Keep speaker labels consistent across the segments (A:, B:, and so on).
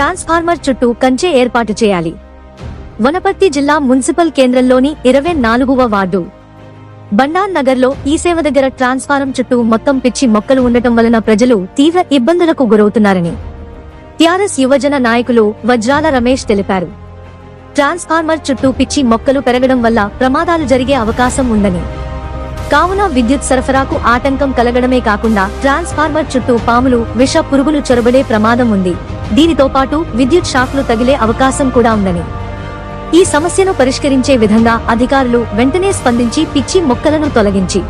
A: Transformer చుట్టూ కంచె ఏర్పాటు చేయాలి. వనపర్తి జిల్లా మున్సిపల్ కేంద్రంలోని ఇరవై నాలుగవ వార్డు. బండాన్ నగర్లో ఈ సేవ దగ్గర ట్రాన్స్ఫారం చుట్టూ మొత్తం పిచ్చి మొక్కలు ఉండటం వలన ప్రజలు తీవ్ర ఇబ్బందులకు గురవుతున్నారని. టిఆర్ఎస్ యువజన నాయకులు వజ్రాల రమేష్ తెలిపారు. ట్రాన్స్ఫార్మర్ చుట్టూ పిచ్చి మొక్కలు పెరగడం వల్ల ప్రమాదాలు జరిగే అవకాశం ఉందని. కావున విద్యుత్ సరఫరాకు ఆటంకం కలగడమే కాకుండా ట్రాన్స్ఫార్మర్ చుట్టూ పాములు విష పురుగులు చొరబడే ప్రమాదం ఉంది. దీనితో పాటు విద్యుత్ షాక్లు తగిలే అవకాశం కూడా ఉందని. ఈ సమస్యను పరిష్కరించే విధంగా అధికారులు వెంటనే స్పందించి పిచ్చి మొక్కలను తొలగించి.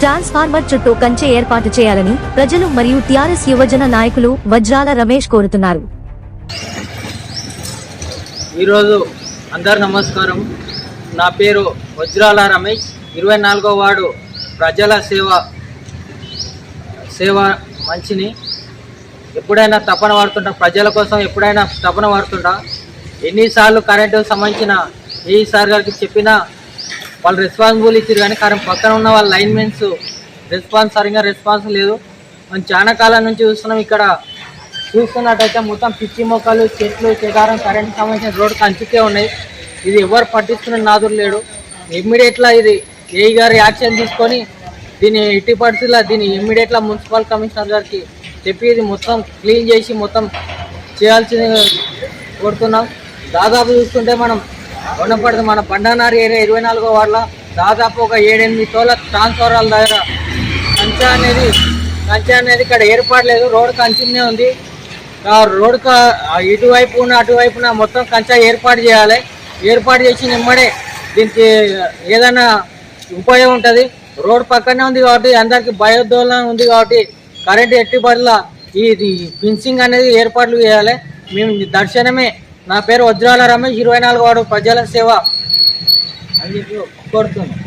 A: ట్రాన్స్ఫార్మర్ చుట్టూ కంచె ఏర్పాటు చేయాలని ప్రజలు మరియు టిఆర్ఎస్ యువజన నాయకులు వజ్రాల రమేష్ కోరుతున్నారు.
B: ఈరోజు అందరు నమస్కారం. నా పేరు వజ్రాల రమేష్. ఇరవై నాలుగో వార్డు ప్రజల సేవ సేవ మంచిని ఎప్పుడైనా తపన వాడుతుంటా ప్రజల కోసం ఎప్పుడైనా తపన వాడుతుంటా ఎన్నిసార్లు కరెంటు సంబంధించిన ఏ సార్ గారికి చెప్పినా వాళ్ళు రెస్పాన్సిబుల్ ఇచ్చారు కానీ కరెంట్ పక్కన ఉన్న వాళ్ళ లైన్మెన్స్ రెస్పాన్స్ సరిగా రెస్పాన్స్ లేదు. మనం చాలా కాలం నుంచి చూస్తున్నాం ఇక్కడ. చూస్తున్నట్టయితే మొత్తం పిచ్చి మొక్కలు చెట్లు చెదారం కరెంట్ సంబంధించిన రోడ్డు కంచుకే ఉన్నాయి. ఇది ఎవరు పట్టించుకునే నాదురు లేడు. ఇమ్మీడియట్లా ఇది ఏఈ గారు యాక్షన్ తీసుకొని దీన్ని ఎట్టి పరిస్థితుల్లో దీన్ని ఇమ్మీడియట్లా మున్సిపల్ కమిషనర్ గారికి చెప్పి ఇది మొత్తం క్లీన్ చేసి మొత్తం చేయాల్సింది కోరుతున్నాం. దాదాపు చూసుకుంటే మనం ఉండపడుతుంది మన బండానారి ఏరియా ఇరవై నాలుగో వార్డులో దాదాపు ఒక ఏడెనిమిది తోల ట్రాన్స్ఫారాల దగ్గర కంచె అనేది కంచె అనేది ఇక్కడ ఏర్పడలేదు రోడ్ కంచెనే ఉంది. ఆ రోడ్ ఇటువైపున అటువైపున మొత్తం కంచె ఏర్పాటు చేయాలి. ఏర్పాటు చేసి నిమ్మడే దీనికి ఏదైనా ఉపయోగం ఉంటుంది. రోడ్ పక్కనే ఉంది కాబట్టి అందరికీ భయోద్దోళన ఉంది కాబట్టి కరెంట్ ఎట్టి బదుల ఈ ఫిన్సింగ్ అనేది ఏర్పాట్లు చేయాలి. మేము దర్శనమే. నా పేరు వజ్రాల రమేష్ ఇరవై నాలుగు వాడు ప్రజల సేవ అని చెప్పి కోరుతున్నాం.